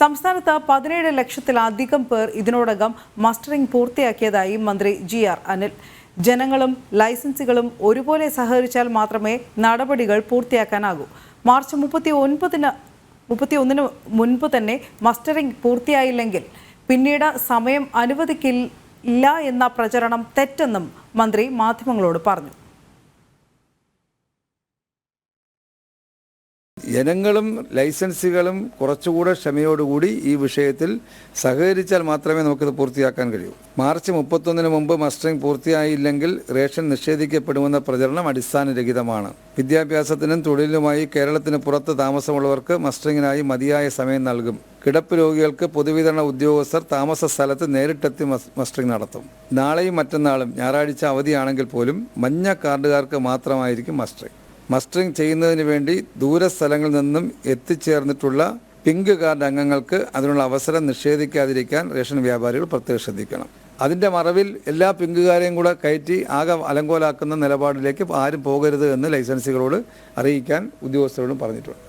സംസ്ഥാനത്ത് പതിനേഴ് ലക്ഷത്തിലധികം പേർ ഇതിനോടകം മസ്റ്ററിംഗ് പൂർത്തിയാക്കിയതായി മന്ത്രി ജി ആർ അനിൽ. ജനങ്ങളും ലൈസൻസുകളും ഒരുപോലെ സഹകരിച്ചാൽ മാത്രമേ നടപടികൾ പൂർത്തിയാക്കാനാകൂ. മാർച്ച് മുപ്പത്തി ഒൻപതിന് മുപ്പത്തി ഒന്നിന് മുൻപ് തന്നെ മസ്റ്ററിംഗ് പൂർത്തിയായില്ലെങ്കിൽ പിന്നീട് സമയം അനുവദിക്കില്ല എന്ന പ്രചരണം തെറ്റെന്നും മന്ത്രി മാധ്യമങ്ങളോട് പറഞ്ഞു. ജനങ്ങളും ലൈസൻസുകളും കുറച്ചുകൂടെ ക്ഷമയോടുകൂടി ഈ വിഷയത്തിൽ സഹകരിച്ചാൽ മാത്രമേ നമുക്കിത് പൂർത്തിയാക്കാൻ കഴിയൂ. മാർച്ച് മുപ്പത്തൊന്നിന് മുമ്പ് മസ്റ്ററിംഗ് പൂർത്തിയായില്ലെങ്കിൽ റേഷൻ നിഷേധിക്കപ്പെടുമെന്ന പ്രചരണം അടിസ്ഥാനരഹിതമാണ്. വിദ്യാഭ്യാസത്തിനും തൊഴിലിനുമായി കേരളത്തിന് പുറത്ത് താമസമുള്ളവർക്ക് മസ്റ്ററിങ്ങിനായി മതിയായ സമയം നൽകും. കിടപ്പ് രോഗികൾക്ക് പൊതുവിതരണ ഉദ്യോഗസ്ഥർ താമസ സ്ഥലത്ത് നേരിട്ടെത്തി മസ്- മസ്റ്ററിംഗ് നടത്തും. നാളെയും മറ്റന്നാളും ഞായറാഴ്ച അവധിയാണെങ്കിൽ പോലും മഞ്ഞ കാർഡുകാർക്ക് മാത്രമായിരിക്കും മസ്റ്ററിംഗ്. മസ്റ്ററിംഗ് ചെയ്യുന്നതിന് വേണ്ടി ദൂരസ്ഥലങ്ങളിൽ നിന്നും എത്തിച്ചേർന്നിട്ടുള്ള പിങ്ക് കാർഡ് അംഗങ്ങൾക്ക് അതിനുള്ള അവസരം നിഷേധിക്കാതിരിക്കാൻ റേഷൻ വ്യാപാരികൾ പ്രത്യേകം ശ്രദ്ധിക്കണം. അതിന്റെ മറവിൽ എല്ലാ പിങ്കുകാരെയും കൂടെ കയറ്റി ആകെ അലങ്കോലാക്കുന്ന നിലപാടിലേക്ക് ആരും പോകരുത് എന്ന് ലൈസൻസികളോട് അറിയിക്കാൻ ഉദ്യോഗസ്ഥരോടും പറഞ്ഞിട്ടുണ്ട്.